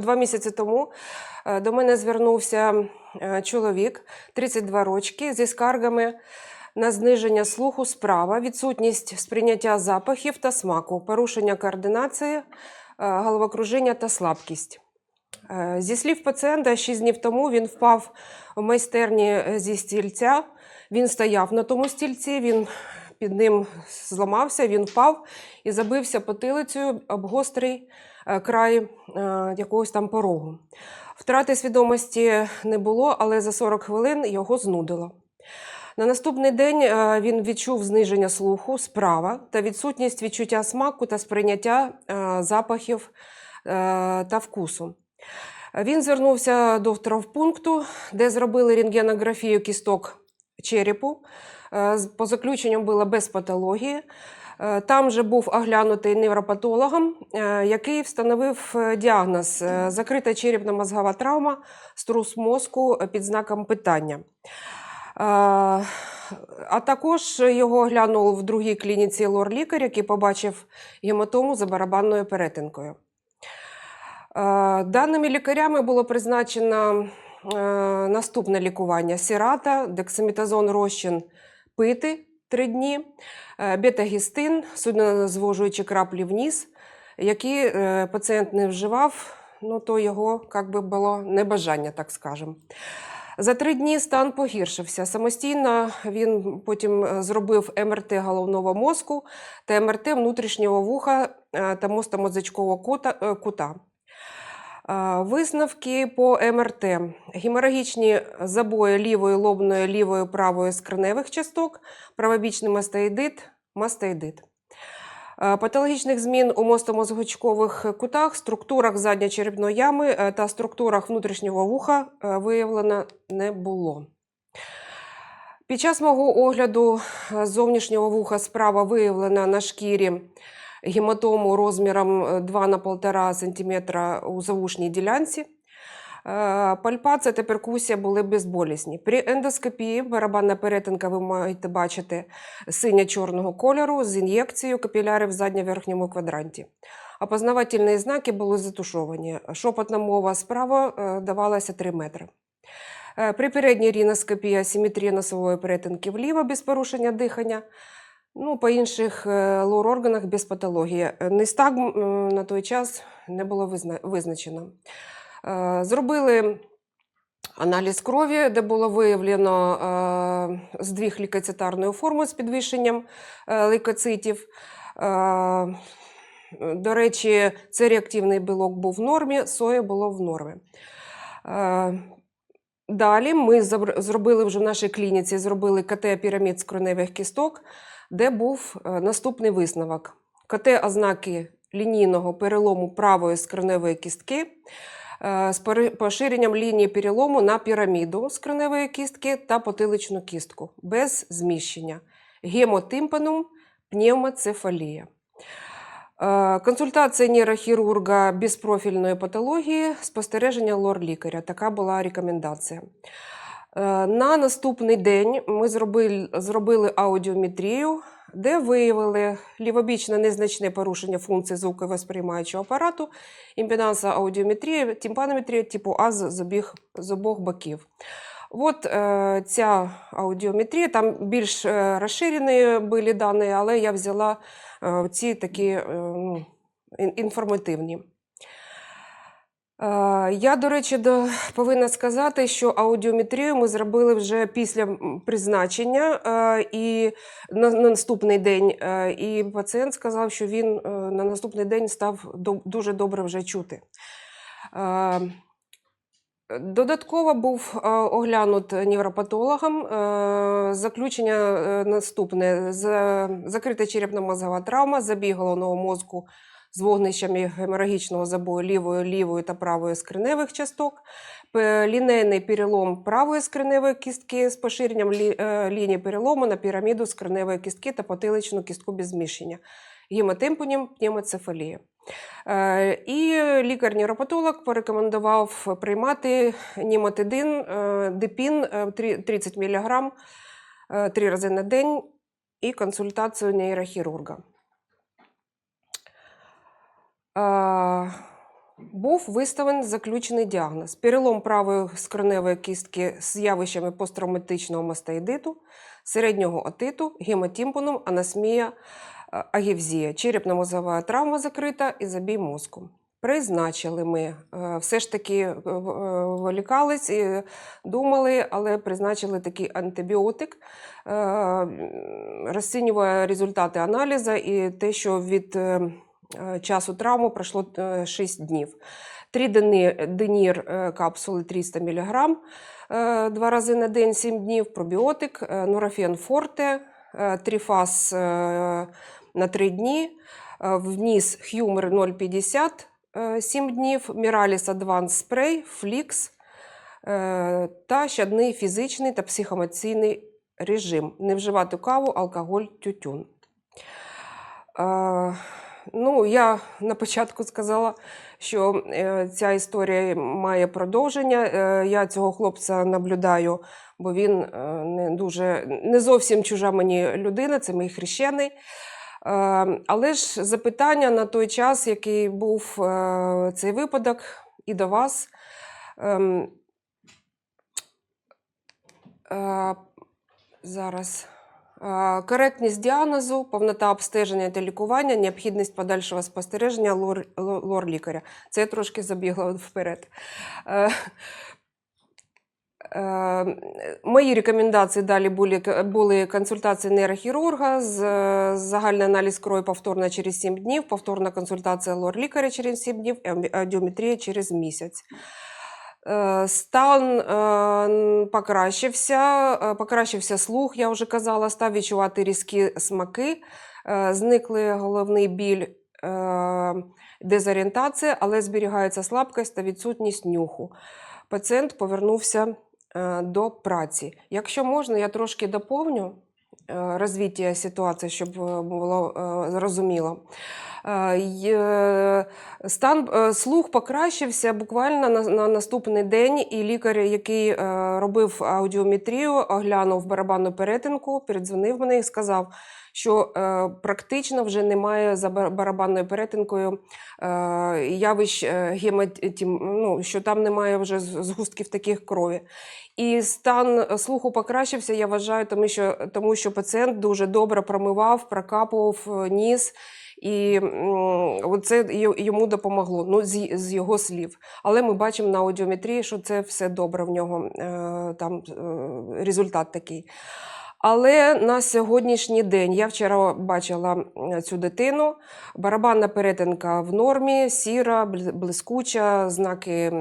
Два місяці тому е, до мене звернувся е, чоловік 32 рочки зі скаргами на зниження слуху справа, відсутність сприйняття запахів та смаку, порушення координації, е, головокружіння та слабкість. Зі слів пацієнта, 6 днів тому він впав у майстерні зі стільця. Він стояв на тому стільці, він під ним зламався, він впав і забився потилицею об гострий край е, якогось там порогу. Втрати свідомості не було, але за 40 хвилин його знудило. На наступний день е, він відчув зниження слуху справа та відсутність відчуття смаку та сприйняття е, запахів е, та вкусу. Він звернувся до травмпункту, де зробили рентгенографію кісток черепу. Е, По заключенню було без патології. Е, Там же був оглянутий невропатологом, е, який встановив е, діагноз закрита черепно-мозгова травма, струс мозку під знаком питання. А також його оглянули в другій клініці лор-лікар, який побачив гематому за барабанною перетинкою. Даними лікарями було призначено наступне лікування: сірата, дексаметазон розчин пити 3 дні, е, бета-гістин, суднозвожуючі краплі в ніс, які е, пацієнт не вживав, ну то його як би було небажання, так скажемо. За три дні стан погіршився. Самостійно він потім е, зробив МРТ головного мозку та МРТ внутрішнього вуха та мостомозочкового кута. Висновки по МРТ: геморагічні забої лівої лобної, лівої правої скроневих часток, правобічний мастеїдит, мастеїдит. Патологічних змін у мостомозгочкових кутах, структурах задньочерепної ями е, та структурах внутрішнього вуха е, виявлено не було. Під час мого огляду е, зовнішнього вуха справа виявлена на шкірі гематому розміром е, 2 на 1,5 см у завушній ділянці. Е, Пальпація та перкусія були безболісні. При ендоскопії барабанна перетинка ви маєте бачити синьо-чорного кольору з ін'єкцією капілярів в задньоверхньому квадранті. Опознавательні знаки були затушовані. Шопотна мова справа е, давалася 3 метри. Е, При передній ріноскопії асиметрія носової перетинки вліво без порушення дихання. Ну, по інших е, лор-органах без патології. Нестагм е, на той час не було визначено. Е, Зробили аналіз крові, де було виявлено здвіг лейкоцитарної форми з підвищенням лейкоцитів. До речі, цей реактивний білок був в нормі, соя було в нормі. Далі ми зробили вже в нашій клініці зробили КТ пірамід скроневих кісток, де був е, наступний висновок: КТ ознаки лінійного перелому правої скроневої кістки е, з поширенням лінії перелому на піраміду скроневої кістки та потиличну кістку без зміщення, гемотимпанум, пневмоцефалія. Е, Консультація нейрохірурга без профільної патології, спостереження лор-лікаря. Така була рекомендація. Е, На наступний день ми зробили, зробили аудіометрію, де виявили лівобічне незначне порушення функції звуковосприймаючого апарату, імпеданса аудіометрії, тімпанометрія типу А з, обіх, з обох боків. От е, ця аудіометрія, там більш е, розширені були дані, але я взяла е, ці такі е, ну, інформативні. Е, Я, до речі, повинна сказати, що аудіометрію ми зробили вже після призначення е, і на, на наступний день. е, І пацієнт сказав, що він на наступний день став дуже добре вже чути. Додатково був оглянут невропатологом. Заключення наступне: закрита черепно-мозгова травма, забій головного мозку з вогнищами геморагічного забою лівої, лівої та правої скриневих часток, лінейний перелом правої скриневої кістки з поширенням лі- е, лінії перелому на піраміду скриневої кістки та потиличну кістку без зміщення, гемотимпонім, пневмоцефалія. Е, І лікар-нейропатолог порекомендував приймати німотидин, е, депін е, 30 мг три рази на день і консультацію нейрохірурга. Був виставлений заключений діагноз: перелом правої скроневої кістки з явищами посттравматичного мастеїдиту, середнього отиту, гемотімпаном, анасмія, агівзія, черепно-мозгова травма закрита і забій мозку. Призначили ми, е, все ж таки е, е, волікались і думали, але призначили такий антибіотик, розцінює результати аналізу і те, що від часу травми пройшло 6 днів. Три дени- денір е, капсули 300 мг, е, два рази на день 7 днів, пробіотик, е, нурофен форте, е, трифаз е, на 3 дні, е, вніс Хюмер 0,50 е, 7 днів, Міраліс Адванс Спрей, Флікс е, та щадний фізичний та психоемоційний режим. Не вживати каву, алкоголь, тютюн. Ну, я на початку сказала, що е, ця історія має продовження. Е, я цього хлопця наблюдаю, бо він е, не дуже не зовсім чужа мені людина, це мій хрещений. Але ж запитання на той час, який був цей випадок, і до вас. Ем, зараз. Коректність діагнозу, повнота обстеження та лікування, необхідність подальшого спостереження лор, лор- лор-лікаря. Це я трошки забігла вперед. Е, е, Мої рекомендації далі були, були консультації нейрохірурга, з, загальний аналіз крові повторно через 7 днів, повторна консультація лор-лікаря через 7 днів, аудіометрія через місяць. Е, Стан е, покращився, е, покращився слух, я вже казала, став відчувати різкі смаки, е, зникли головний біль, е, дезорієнтація, але зберігається слабкість та відсутність нюху. Пацієнт повернувся е, до праці. Якщо можна, я трошки доповню розвиття ситуації, щоб е, було е, зрозуміло. Е, Стан е, слух покращився буквально на, на наступний день, і лікар, який е, робив аудіометрію, оглянув барабанну перетинку, передзвонив мене і сказав, що е, практично вже немає за барабанною перетинкою е, явищ е, гемотім, ну, що там немає вже згустків таких крові. І стан слуху покращився, я вважаю, тому що, тому що пацієнт дуже добре промивав, прокапував е, ніс. І це йому допомогло ну, з, його слів. Але ми бачимо на аудіометрії, що це все добре в нього, е, там е, результат такий. Але на сьогоднішній день я вчора бачила цю дитину. Барабанна перетинка в нормі, сіра, блискуча, знаки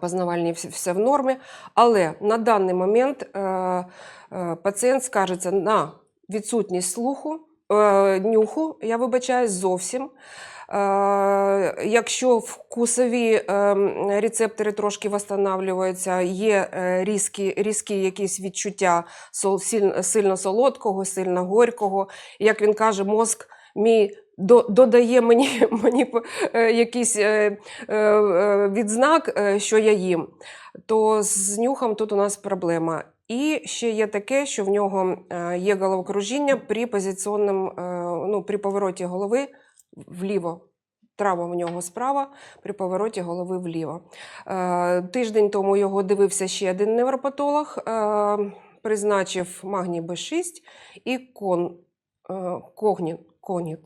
познавальні все в нормі. Але на даний момент е, е, пацієнт скаржиться на відсутність слуху, е, нюху, я вибачаюсь, зовсім. Е, якщо вкусові е, рецептори трошки восстанавливаються, є е, різкі, різкі якісь відчуття сильно, солодкого, сильно горького. Як він каже, мозк мій додає мені, мені якийсь відзнак, що я їм, то з нюхом тут у нас проблема. І ще є таке, що в нього е, є головокружіння при позиціонному, е, ну, при повороті голови вліво. Травма в нього справа при повороті голови вліво. Е, Тиждень тому його дивився ще один невропатолог, призначив магній Б6 і кон, когні, коніт.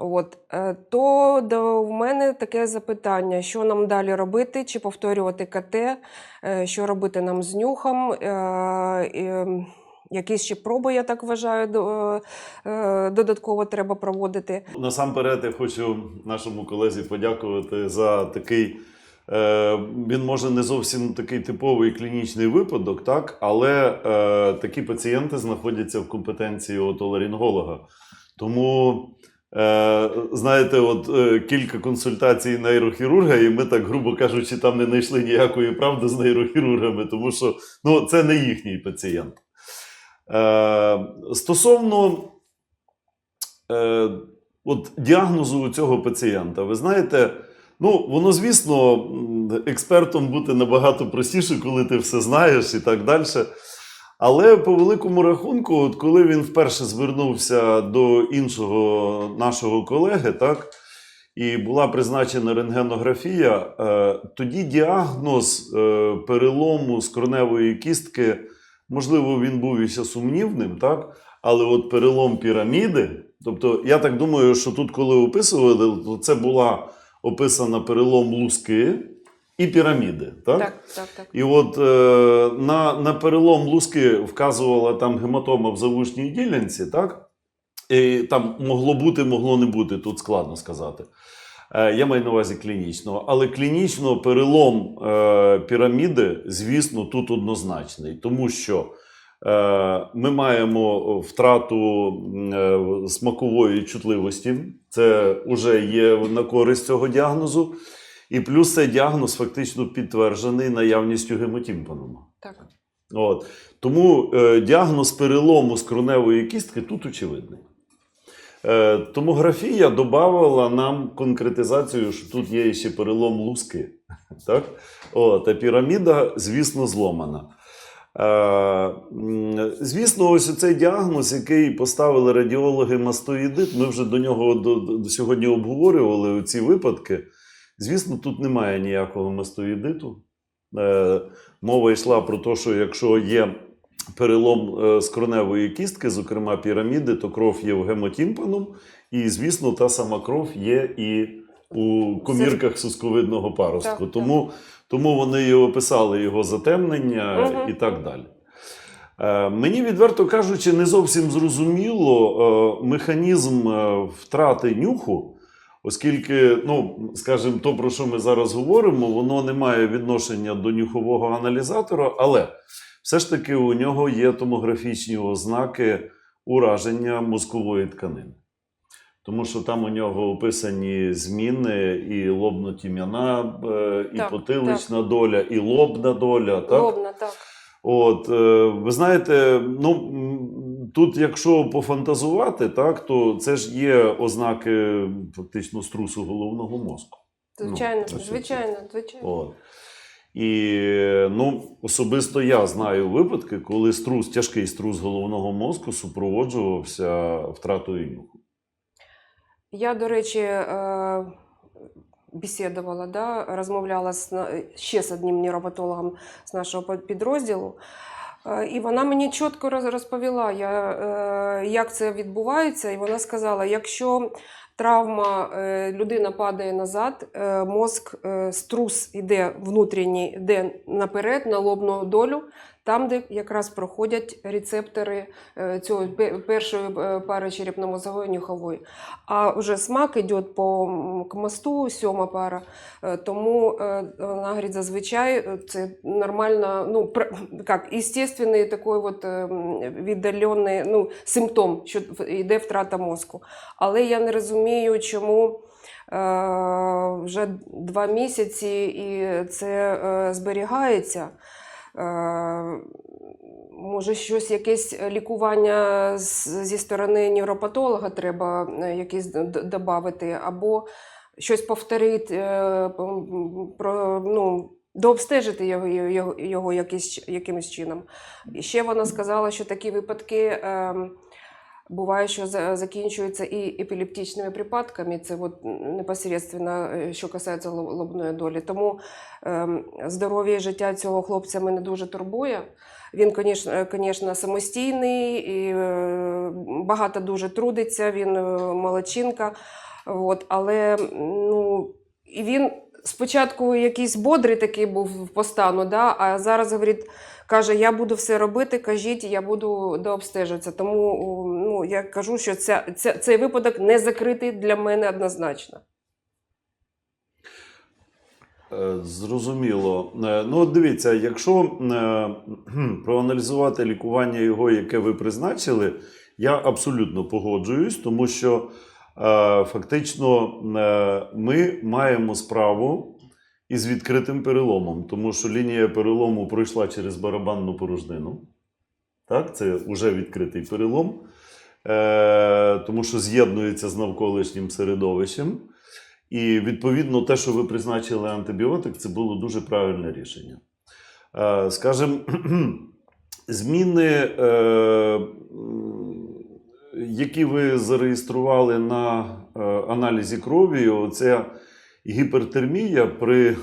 От, е, то до, в мене таке запитання: що нам далі робити, чи повторювати КТ, е, що робити нам з нюхом. Е, Якісь ще проби, я так вважаю, додатково треба проводити. Насамперед, я хочу нашому колезі подякувати за такий. Він може не зовсім такий типовий клінічний випадок, так, але е, такі пацієнти знаходяться в компетенції отоларінголога. Тому, знаєте, от е, кілька консультацій нейрохірурга, і ми так, грубо кажучи, там не знайшли ніякої правди з нейрохірургами, тому що ну, це не їхній пацієнт. Е, стосовно е, от діагнозу у цього пацієнта, ви знаєте, ну, воно, звісно, експертом бути набагато простіше, коли ти все знаєш і так далі. Але по великому рахунку, от коли він вперше звернувся до іншого нашого колеги, так, і була призначена рентгенографія, е, тоді діагноз е, перелому скроневої кістки, можливо, він був і ще сумнівним, так? але от перелом піраміди, тобто я так думаю, що тут, коли описували, то це була описана перелом луски і піраміди. Так? Так, так, так. І от е, на, на перелом луски вказувала там гематома в завушній ділянці, так? І там могло бути, могло не бути, тут складно сказати. Е, я маю на увазі клінічного. Але клінічно перелом е, піраміди, звісно, тут однозначний, тому що е, ми маємо втрату е, смакової чутливості. Це вже є на користь цього діагнозу. І плюс цей діагноз фактично підтверджений наявністю гемотімпаному. так. От. Тому е, діагноз перелому скроневої кістки тут очевидний. Е, томографія додавала нам конкретизацію, що тут є ще перелом луски. Так? От, а піраміда, звісно, зломана. Е, звісно, ось цей діагноз, який поставили радіологи мастоїдит, ми вже до нього до, до сьогодні обговорювали ці випадки. Звісно, тут немає ніякого мастоїдиту. Е, мова йшла про те, що якщо є перелом е, скроневої кістки, зокрема піраміди, то кров є в гемотімпаном, і, звісно, та сама кров є і у комірках сусковидного паростку. Тому, тому вони і описали його затемнення і так далі. Е, Мені, відверто кажучи, не зовсім зрозуміло е, механізм е, втрати нюху, оскільки, ну, скажімо, то, про що ми зараз говоримо, воно не має відношення до нюхового аналізатора, але все ж таки у нього є томографічні ознаки ураження мозкової тканини. Тому що там у нього описані зміни і лобно-тім'яна, е, і Так, потилична доля, і лобна доля. Так? Лобна, так. От, е, ви знаєте, ну тут, якщо пофантазувати, так, то це ж є ознаки фактично струсу головного мозку. Звичайно, Ну, звичайно, звичайно. От. І ну, особисто я знаю випадки, коли струс, тяжкий струс головного мозку супроводжувався втратою нюху. Я, до речі, е, бесідувала, да, розмовляла з, ще з одним нейропатологом з нашого підрозділу. Е, І вона мені чітко роз- розповіла, е, як це відбувається. І вона сказала: якщо травма, е, людина падає назад, мозк, струс іде внутрішній, йде наперед, на лобну долю, там, де якраз проходять рецептори е, цього першої е, пари черепно-мозгової нюхової. А вже смак йде по мосту, сьома пара. Е, Тому вона говорить, зазвичай це нормально, ну, як, естественний такий от, віддалений ну, симптом, що йде втрата мозку. Але я не розумію, чому. Вже два місяці і це зберігається. Е, Може, щось якесь лікування зі сторони невропатолога треба якісь додати, або щось повторити, е, про, ну, дообстежити його, його, його якісь, якимось чином. І ще вона сказала, що такі випадки е, буває, що за- закінчуються і епілептичними припадками. Це от непосередньо, що касається лобної долі. Тому здоров'я і життя цього хлопця мене дуже турбує. Він, звісно, самостійний і е, багато дуже трудиться, він е, молодчинка. От, але ну, і він спочатку якийсь бодрий такий був по стану, да, а зараз говорить, каже: я буду все робити, кажіть, я буду дообстежуватися. Тому ну, я кажу, що ця, ця, цей випадок не закритий для мене однозначно. Е, Зрозуміло. Е, Ну, от дивіться, якщо е, проаналізувати лікування його, яке ви призначили, я абсолютно погоджуюсь, тому що фактично е, ми маємо справу із відкритим переломом, тому що лінія перелому пройшла через барабанну порожнину. Так, це вже відкритий перелом, е, тому що з'єднується з навколишнім середовищем. І відповідно, те, що ви призначили антибіотик, це було дуже правильне рішення. Е, Скажімо, зміни, е, які ви зареєстрували на е, аналізі крові, оця гіпертермія при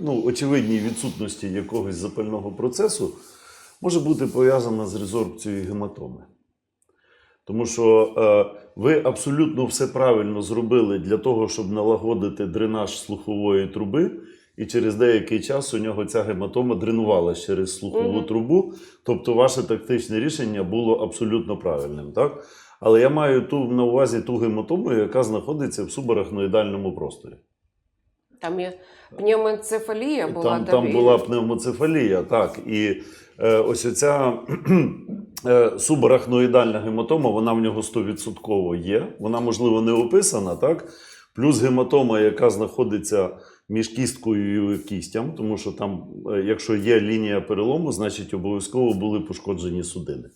ну, очевидній відсутності якогось запального процесу може бути пов'язана з резорбцією гематоми. Тому що е, ви абсолютно все правильно зробили для того, щоб налагодити дренаж слухової труби, і через деякий час у нього ця гематома дренувалася через слухову Мгм. трубу. Тобто, ваше тактичне рішення було абсолютно правильним. Так? Але я маю ту на увазі ту гематому, яка знаходиться в субарахноїдальному просторі. Там є пневмоенцефалія була. Там, там була пневмоцефалія, так. І е, ось оця е, субарахноїдальна гематома, вона в нього 100% є. Вона, можливо, не описана, так? Плюс гематома, яка знаходиться між кісткою і кістям, тому що там, е, якщо є лінія перелому, значить обов'язково були пошкоджені судини.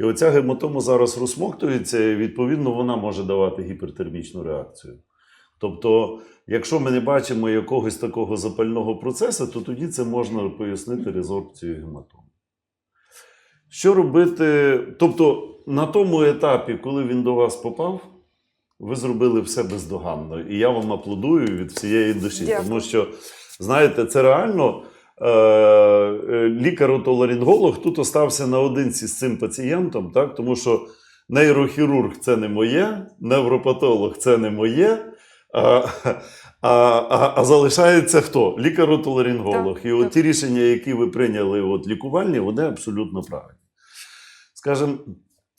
І оця гематома зараз розсмоктується, і відповідно вона може давати гіпертермічну реакцію. Тобто, якщо ми не бачимо якогось такого запального процесу, то тоді це можна пояснити резорбцією гематоми. Що робити? Тобто, на тому етапі, коли він до вас попав, ви зробили все бездоганно. І я вам аплодую від всієї душі. Дякую. Тому що, знаєте, це реально. е, е, Лікар-отоларинголог тут остався наодинці з цим пацієнтом, так? тому що нейрохірург це не моє, невропатолог це не моє. А, а, а, а залишається хто? Лікар-отоларинголог. Так, І от ті рішення, які ви прийняли от, лікувальні, вони абсолютно правильні. Скажем,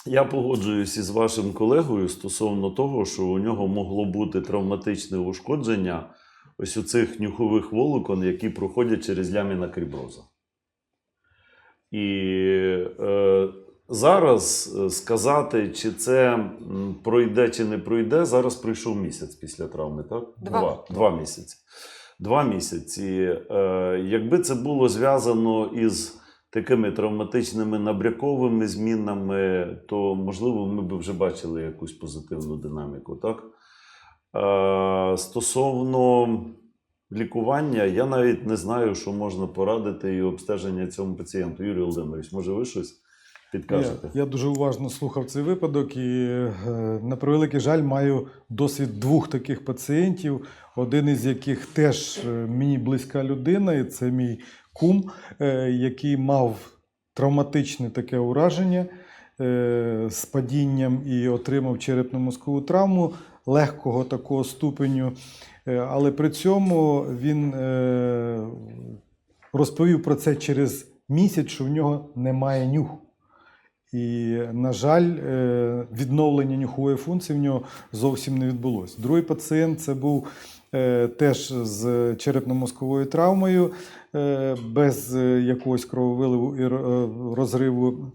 я погоджуюся із вашим колегою стосовно того, що у нього могло бути травматичне ушкодження ось у цих нюхових волокон, які проходять через ляміна кріброза. І е, зараз е, сказати, чи це пройде чи не пройде, зараз пройшов місяць після травми, так? Два. Два, Два місяці. Два місяці. Е, якби це було зв'язано із такими травматичними набряковими змінами, то можливо ми б вже бачили якусь позитивну динаміку. Так? Стосовно лікування, я навіть не знаю, що можна порадити і обстеження цьому пацієнту. Юрій Володимирович, може ви щось підкажете? Я, я дуже уважно слухав цей випадок і, е, на превеликий жаль, маю досвід двох таких пацієнтів, один із яких теж е, мені близька людина, і це мій кум, е, який мав травматичне таке ураження е, з падінням і отримав черепно-мозкову травму легкого такого ступеню. Е, Але при цьому він розповів про це через місяць, що в нього немає нюху. І, на жаль, е, відновлення нюхової функції в нього зовсім не відбулося. Другий пацієнт це був е, теж з черепно-мозковою травмою, е, без якогось крововиливу і розриву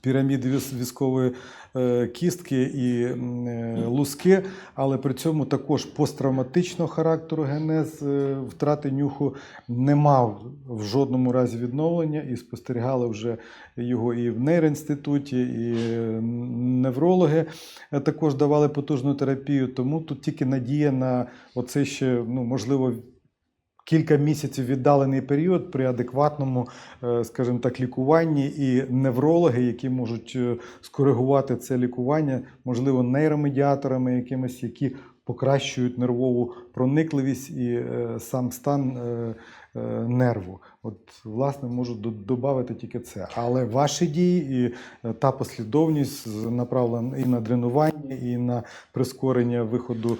піраміди віс- візкової е, кістки і е, луски, але при цьому також посттравматичного характеру генез е, втрати нюху не мав в жодному разі відновлення, і спостерігали вже його і в нейроінституті, і неврологи також давали потужну терапію. Тому тут тільки надія на оцей ще, ну можливо. Кілька місяців віддалений період при адекватному, е, скажімо так, лікуванні, і неврологи, які можуть е, скоригувати це лікування, можливо, нейромедіаторами якимись, які покращують нервову проникливість і е, сам стан е, е, нерву. От, власне, можу додати тільки це. Але ваші дії і та послідовність направлена і на дренування, і на прискорення виходу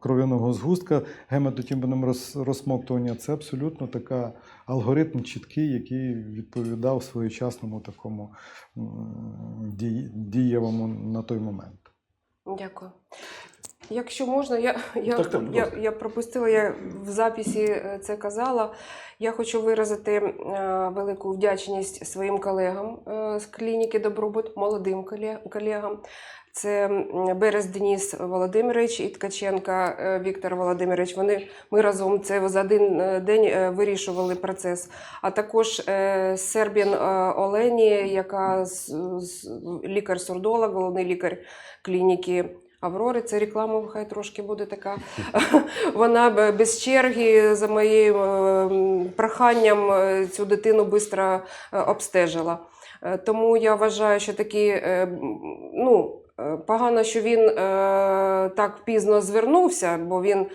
кров'яного згустка гематотімбаним роз, розсмоктування це абсолютно така алгоритм чіткий, який відповідав своєчасному такому дієвому на той момент. Дякую. Якщо можна, я, я, Так, так, я, я пропустила, я в записі е, це казала. Я хочу виразити е, велику вдячність своїм колегам е, з клініки Добробут, молодим колегам. Це Берез Деніс Володимирович і Ткаченка Віктор Володимирович. Вони ми разом це за один день вирішували процес. А також Сербін Олені, яка лікар-сурдолог, головний лікар клініки Аврори. Це реклама, хай трошки буде така. Вона без черги за моїм е, проханням е, цю дитину швидко обстежила. Е, Тому я вважаю, що такі, ну, погано, що він е, так пізно звернувся, бо він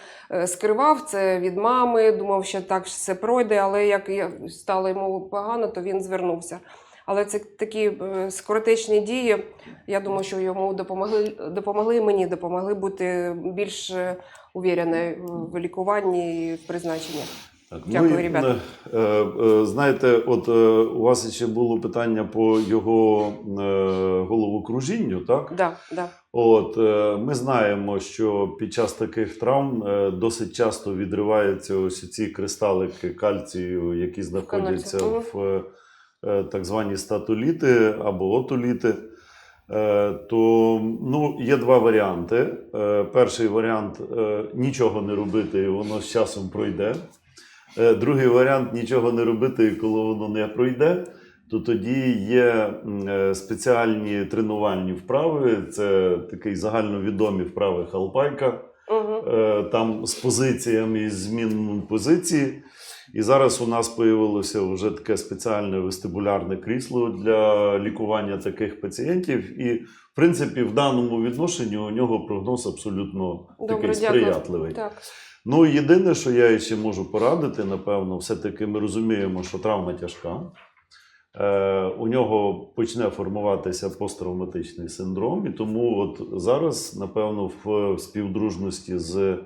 скривав це від мами, думав, що так все пройде, але як стало йому погано, то він звернувся. Але це такі е, скоротечні дії. Я думаю, що йому допомогли, допомогли і мені допомогли бути більш е, увіреною в лікуванні і в призначенні. Так, Дякую, ну, ребята. е, е, знаєте, от е, у вас ще було питання по його е, головокружінню, так? Да, да. От е, ми знаємо, що під час таких травм е, досить часто відриваються ось ці кристалики кальцію, які знаходяться в так звані статоліти або отоліти. Е, То ну, є два варіанти. Е, Перший варіант е, нічого не робити, і воно з часом пройде. Е, Другий варіант нічого не робити, і коли воно не пройде, то тоді є е, спеціальні тренувальні вправи. Це такий загальновідомі вправи халпайка. Угу. Е, Там з позиціями і змін позиції. І зараз у нас появилося вже таке спеціальне вестибулярне крісло для лікування таких пацієнтів. І, в принципі, в даному відношенні у нього прогноз абсолютно Добре, такий сприятливий. Так. Ну, єдине, що я ще можу порадити, напевно, все-таки ми розуміємо, що травма тяжка. Е, у нього почне формуватися посттравматичний синдром, і тому от зараз, напевно, в співдружності з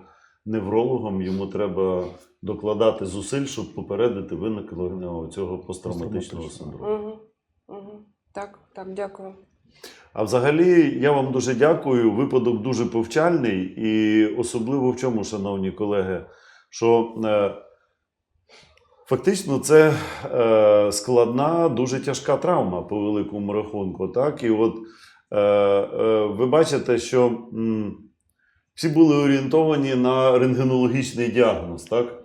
неврологом йому треба докладати зусиль, щоб попередити виникнення цього посттравматичного синдрому. Угу. Угу. Так, так, дякую. А взагалі, я вам дуже дякую. Випадок дуже повчальний, і особливо в чому, шановні колеги, що е, фактично це е, складна, дуже тяжка травма по великому рахунку. Так? І от е, е, ви бачите, що м, всі були орієнтовані на рентгенологічний діагноз. Так?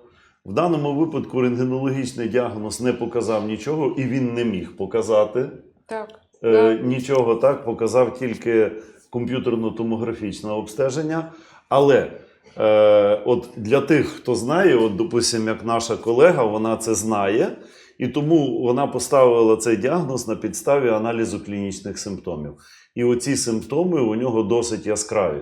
В даному випадку рентгенологічний діагноз не показав нічого, і він не міг показати Так. е, Так. нічого так, показав тільки комп'ютерно-томографічне обстеження. Але е, от для тих, хто знає, от, допустимо, як наша колега, вона це знає, і тому вона поставила цей діагноз на підставі аналізу клінічних симптомів. І оці симптоми у нього досить яскраві.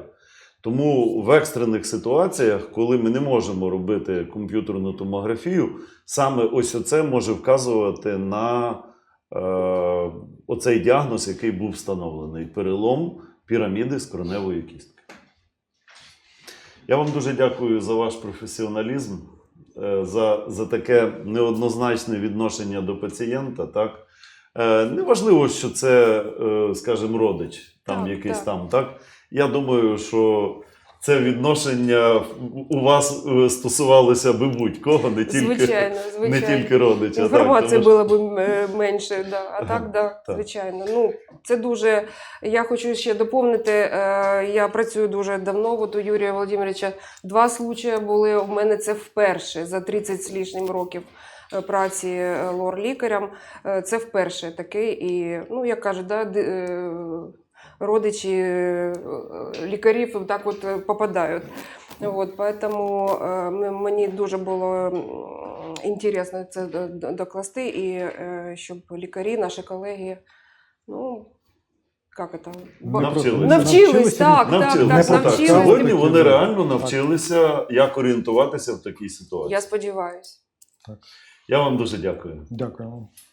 Тому в екстрених ситуаціях, коли ми не можемо робити комп'ютерну томографію, саме ось оце може вказувати на е, оцей діагноз, який був встановлений перелом піраміди скроневої кістки. Я вам дуже дякую за ваш професіоналізм, е, за, за таке неоднозначне відношення до пацієнта. Так? Е, Неважливо, що це, е, скажімо, родич, там Так, якийсь так. там, так? Я думаю, що це відношення у вас е, стосувалося би будь-кого, не тільки, звичайно, звичайно. не тільки родича. так, Інформації тому було б е, менше, да. а так, да, Так. звичайно. Ну, це дуже. Я хочу ще доповнити. е, Я працюю дуже давно. От у Юрія Володимировича два случаї були. У мене це вперше за 30 з лишнім років праці лор-лікарем. Е, Це вперше таке. І, ну, як кажуть, да, родичі е, лікарів так от е, попадають. От, поэтому мені дуже було інтересно це докласти, і щоб лікарі, наші колеги, ну, як це? Навчились. Навчились, так, Навчились. так, так, так. навчились. Сьогодні вони реально навчилися, як орієнтуватися в такій ситуації. Я сподіваюся. Я вам дуже дякую. Дякую вам.